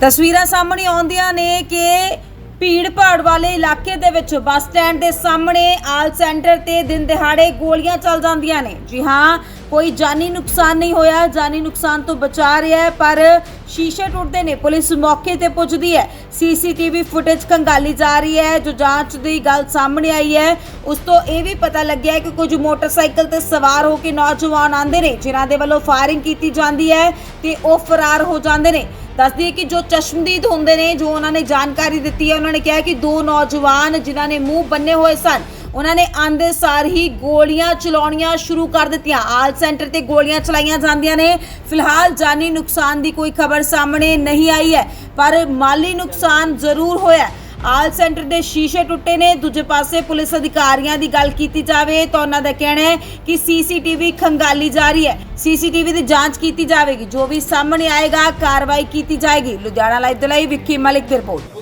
ਤਸਵੀਰਾਂ ਸਾਹਮਣੇ ਆਉਂਦੀਆਂ ਨੇ ਕਿ ਭੀੜ ਭਾੜ ਵਾਲੇ ਇਲਾਕੇ ਦੇ ਵਿੱਚ ਬੱਸ ਸਟੈਂਡ ਦੇ ਸਾਹਮਣੇ ਆਲ ਸੈਂਟਰ ਤੇ ਦਿਨ ਦਿਹਾੜੇ ਗੋਲੀਆਂ ਚੱਲ ਜਾਂਦੀਆਂ ਨੇ। ਜੀ ਹਾਂ, ਕੋਈ ਜਾਨੀ ਨੁਕਸਾਨ ਨਹੀਂ ਹੋਇਆ, ਜਾਨੀ ਨੁਕਸਾਨ ਤੋਂ ਬਚਾ ਰਿਹਾ ਹੈ, ਪਰ ਸ਼ੀਸ਼ੇ ਟੁੱਟਦੇ ਨੇ, ਪੁਲਿਸ ਮੌਕੇ ਤੇ ਪੁੱਜਦੀ ਹੈ। ਸੀਸੀਟੀਵੀ ਫੁਟੇਜ ਖੰਗਾਲੀ ਜਾ ਰਹੀ ਹੈ, ਜੋ ਜਾਂਚ ਦੀ ਗੱਲ ਸਾਹਮਣੇ ਆਈ ਹੈ। ਉਸ ਤੋਂ ਇਹ ਵੀ ਪਤਾ ਲੱਗਿਆ ਹੈ ਕਿ ਕੁਝ ਮੋਟਰਸਾਈਕਲ ਤੇ ਸਵਾਰ ਹੋ ਕੇ ਨੌਜਵਾਨ ਆਂਦੇ ਨੇ, ਜਿਨ੍ਹਾਂ ਦੇ ਵੱਲੋਂ ਫਾਇਰਿੰਗ ਕੀਤੀ ਜਾਂਦੀ ਹੈ ਤੇ ਉਹ ਫਰਾਰ ਹੋ ਜਾਂਦੇ ਨੇ। ਦੱਸਦੀ ਹੈ ਕਿ ਜੋ ਚਸ਼ਮਦੀਦ ਹੁੰਦੇ ਨੇ, ਜੋ ਉਹਨਾਂ ਨੇ ਜਾਣਕਾਰੀ ਦਿੱਤੀ ਹੈ, ਉਹਨਾਂ ਨੇ ਕਿਹਾ ਕਿ ਦੋ ਨੌਜਵਾਨ ਜਿਨ੍ਹਾਂ ਨੇ ਮੂੰਹ ਬੰਨੇ ਹੋਏ ਸਨ, ਉਹਨਾਂ ਨੇ ਆਂਦੇ ਸਾਰ ਹੀ ਗੋਲੀਆਂ ਚਲਾਉਣੀਆਂ ਸ਼ੁਰੂ ਕਰ ਦਿੱਤੀਆਂ। ਆਲ ਸੈਂਟਰ ਤੇ ਗੋਲੀਆਂ ਚਲਾਈਆਂ ਜਾਂਦੀਆਂ ਨੇ। ਫਿਲਹਾਲ ਜਾਨੀ ਨੁਕਸਾਨ ਦੀ ਕੋਈ ਖਬਰ ਸਾਹਮਣੇ ਨਹੀਂ ਆਈ ਹੈ, ਪਰ ਮਾਲੀ ਨੁਕਸਾਨ ਜ਼ਰੂਰ ਹੋਇਆ ਆਲ ਸੈਂਟਰ ਦੇ ਸ਼ੀਸ਼ੇ ਟੁੱਟੇ ਨੇ। ਦੂਜੇ ਪਾਸੇ ਪੁਲਿਸ ਅਧਿਕਾਰੀਆਂ ਦੀ ਗੱਲ ਕੀਤੀ ਜਾਵੇ ਤਾਂ ਉਹਨਾਂ ਦਾ ਕਹਿਣਾ ਹੈ ਕਿ ਸੀਸੀਟੀਵੀ ਖੰਗਾਲੀ ਜਾ ਰਹੀ ਹੈ। ਸੀਸੀਟੀਵੀ ਦੀ ਜਾਂਚ ਕੀਤੀ ਜਾਵੇਗੀ। ਜੋ ਵੀ ਸਾਹਮਣੇ ਆਏਗਾ ਕਾਰਵਾਈ ਕੀਤੀ ਜਾਏਗੀ। ਲੁਧਿਆਣਾ ਲਾਈਵ ਦੇ ਲਈ ਵਿੱਕੀ ਮਲਿਕ ਦੀ ਰਿਪੋਰਟ।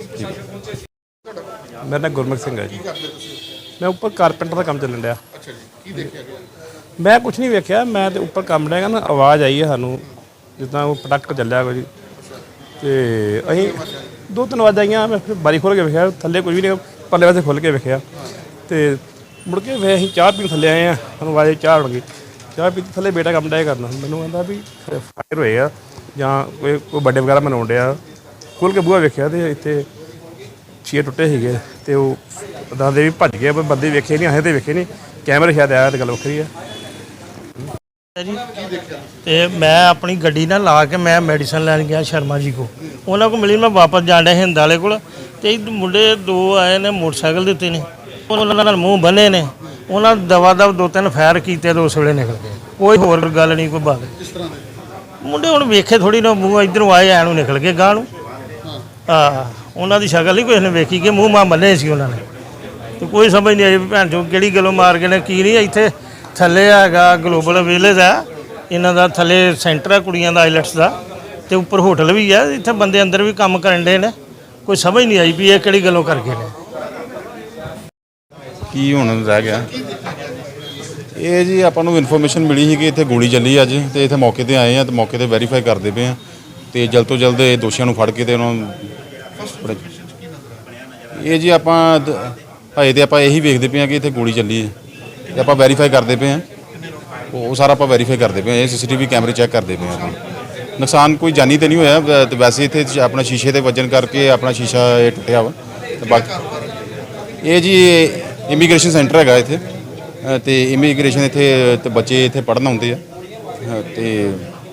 ਮੇਰਾ ਨਾਮ ਗੁਰਮੁਖ ਸਿੰਘ ਹੈ ਜੀ। ਮੈਂ ਉੱਪਰ ਕਾਰਪੈਂਟਰ ਦਾ ਕੰਮ ਚੱਲਣ ਡਿਆ। ਅੱਛਾ ਜੀ ਕੀ ਦੇਖਿਆ ਗਿਆ? ਮੈਂ ਕੁਝ ਨਹੀਂ ਵੇਖਿਆ। ਮੈਂ ਤੇ ਉੱਪਰ ਕੰਮ ਡਿਆ ਨਾ ਆਵਾਜ਼ ਆਈ ਹੈ ਸਾਨੂੰ। ਜਿੱਦਾਂ ਉਹ ਪ੍ਰੋਡਕਟ ਚੱਲਿਆ ਕੋਈ। ਤੇ ਅਸੀਂ ਦੋ ਤਿੰਨ ਵਾਰ ਆਈਆਂ ਮੈਂ ਫਿਰ ਬਾਰੀ ਖੋਲ ਕੇ ਵੇਖਿਆ, ਥੱਲੇ ਕੁਝ ਵੀ ਨਹੀਂ ਪੱਲੇ ਵਾਸਤੇ ਖੋਲ ਕੇ ਵੇਖਿਆ। ਤੇ ਮੁੜ ਕੇ ਵੇ ਅਸੀਂ ਚਾਹ ਪੀਣ ਥੱਲੇ ਆਏ ਆ ਸਾਨੂੰ ਆਵਾਜ਼ ਆਈ, ਚਾਹ ਬਣ ਗਈ। ਚਾਹ ਪੀ ਕੇ ਥੱਲੇ ਬੇਟਾ ਕੰਮ ਡਿਆ ਕਰਨਾ। ਮੈਨੂੰ ਕਹਿੰਦਾ ਵੀ ਫਾਇਰ ਹੋਏ ਆ, ਜਾਂ ਕੋਈ ਕੋਈ ਵੱਡੇ ਵਗੈਰਾ ਮਨਾਉਣ ਡਿਆ। ਖੋਲ ਕੇ ਬੂਹਾ ਵੇਖਿਆ ਤੇ ਇੱਥੇ ਛੇ ਟੁੱਟੇ ਸੀਗੇ ਤੇ ਉਹ ਦਾਦੇ ਵੀ ਭੱਜ ਗਏ ਪਰ ਬੰਦੇ ਵੇਖੇ ਨਹੀਂ ਆਏ ਤੇ ਵੇਖੇ ਨਹੀਂ। ਕੈਮਰੇ ਸ਼ਾਇਦ ਆਇਆ ਤੇ ਗੱਲ ਵੱਖਰੀ ਆ। ਜੀ ਤੇ ਮੈਂ ਆਪਣੀ ਗੱਡੀ ਨਾਲ ਲਾ ਕੇ ਮੈਂ ਮੈਡੀਸਨ ਲੈਣ ਗਿਆ ਸ਼ਰਮਾ ਜੀ ਕੋ ਉਹਨਾਂ ਕੋ ਮਿਲੀ ਮੈਂ ਵਾਪਸ ਜਾਣ ਡਿਆ ਹਿੰਦ ਵਾਲੇ ਕੋਲ। ਤੇ ਇਹ ਮੁੰਡੇ ਦੋ ਆਏ ਨੇ ਮੋਟਰਸਾਈਕਲ ਦੇ ਉੱਤੇ ਨੇ। ਉਹਨਾਂ ਨਾਲ ਮੂੰਹ ਬੰਨੇ ਨੇ। ਉਹਨਾਂ ਦਵਾ ਦਵ ਦੋ ਤਿੰਨ ਫਾਇਰ ਕੀਤੇ ਤੇ ਉਸ ਵੇਲੇ ਨਿਕਲ ਗਏ। ਕੋਈ ਹੋਰ ਗੱਲ ਨਹੀਂ ਕੋਈ ਬਾਤ ਕਿਸ ਤਰ੍ਹਾਂ ਦੇ? ਮੁੰਡੇ ਹੁਣ ਵੇਖੇ ਥੋੜੀ ਨਾ ਮੂੰਹ ਇਧਰੋਂ ਆਏ ਐ ਨੂੰ ਨਿਕਲ ਗਏ ਗਾਂ ਨੂੰ। ਆ ਉਹਨਾਂ ਦੀ ਸ਼ਕਲ ਨਹੀਂ ਕੋਈ ਨੇ ਵੇਖੀ ਕਿ ਮੂੰਹ ਮਾਂ ਬੰਨੇ ਸੀ ਉਹਨਾਂ ਨੇ। ਤੇ ਕੋਈ ਸਮਝ ਨਹੀਂ ਆਈ ਭੈਣ ਚੋ ਕਿਹੜੀ ਗੱਲੋਂ ਮਾਰ ਗਏ ਨੇ ਕੀ ਨਹੀਂ ਇੱਥੇ ਥੱਲੇ ਹੈਗਾ ਗਲੋਬਲ ਵਿਲੇਜ ਆ। ਇਹਨਾਂ ਦਾ ਥੱਲੇ ਸੈਂਟਰ ਆ ਕੁੜੀਆਂ ਦਾ ਆਈਲੈਟਸ ਦਾ। ਤੇ ਉੱਪਰ ਹੋਟਲ ਵੀ ਆ, ਇੱਥੇ ਬੰਦੇ ਅੰਦਰ ਵੀ ਕੰਮ ਕਰਨ ਦੇ ਨੇ। ਕੋਈ ਸਮਝ ਨਹੀਂ ਆਈ ਵੀ ਇਹ ਕਿਹੜੀ ਗੱਲੋਂ ਕਰਕੇ ਨੇ। ਕੀ ਹੁਣ ਰਹਿ ਗਿਆ? ਇਹ ਜੀ ਆਪਾਂ ਨੂੰ ਇਨਫੋਰਮੇਸ਼ਨ ਮਿਲੀ ਸੀ ਕਿ ਇੱਥੇ ਗੋਲੀ ਚੱਲੀ ਅੱਜ ਤੇ ਇੱਥੇ ਮੌਕੇ ਤੇ ਆਏ ਆ ਤੇ ਮੌਕੇ ਤੇ ਵੈਰੀਫਾਈ ਕਰਦੇ ਪਏ ਆ ਤੇ ਜਲਦ ਤੋਂ ਜਲਦ ਇਹ ਦੋਸ਼ੀਆਂ ਨੂੰ ਫੜ ਕੇ ਤੇ ਉਹਨਾਂ ਨੂੰ ਇਹ ਜੀ ਆਪਾਂ ਦ- ਹਜੇ ਤੇ ਆਪਾਂ ਇਹੀ ਵੇਖਦੇ ਪਏ ਆ ਕਿ ਇੱਥੇ ਗੋਲੀ ਚੱਲੀ ਹੈ ਤੇ ਆਪਾਂ ਵੈਰੀਫਾਈ ਕਰਦੇ ਪਏ ਆ। ਉਹ ਸਾਰਾ ਆਪਾਂ ਵੈਰੀਫਾਈ ਕਰਦੇ ਪਏ ਆ, ਇਹ ਸੀਸੀਟੀਵੀ ਕੈਮਰੇ ਚੈੱਕ ਕਰਦੇ ਪਏ ਆ ਆਪਾਂ। ਨੁਕਸਾਨ ਕੋਈ ਜਾਨੀ ਤੇ ਨਹੀਂ ਹੋਇਆ ਵ- ਤੇ ਵੈਸੇ ਇੱਥੇ ਜ- ਆਪਣਾ ਸ਼ੀਸ਼ੇ ਦੇ ਵੱਜਣ ਕਰਕੇ ਆਪਣਾ ਸ਼ੀਸ਼ਾ ਇਹ ਟੁੱਟਿਆ ਵਾ। ਤੇ ਬਾਕੀ ਇਹ ਜੀ ਇਮੀਗ੍ਰੇਸ਼ਨ ਸੈਂਟਰ ਹੈਗਾ ਇੱਥੇ। ਅ, ਤੇ ਇਮੀਗ੍ਰੇਸ਼ਨ ਇੱਥੇ ਤੇ ਬੱਚੇ ਇੱਥੇ ਪੜ੍ਹਨ ਆਉਂਦੇ ਆ। ਅ, ਤੇ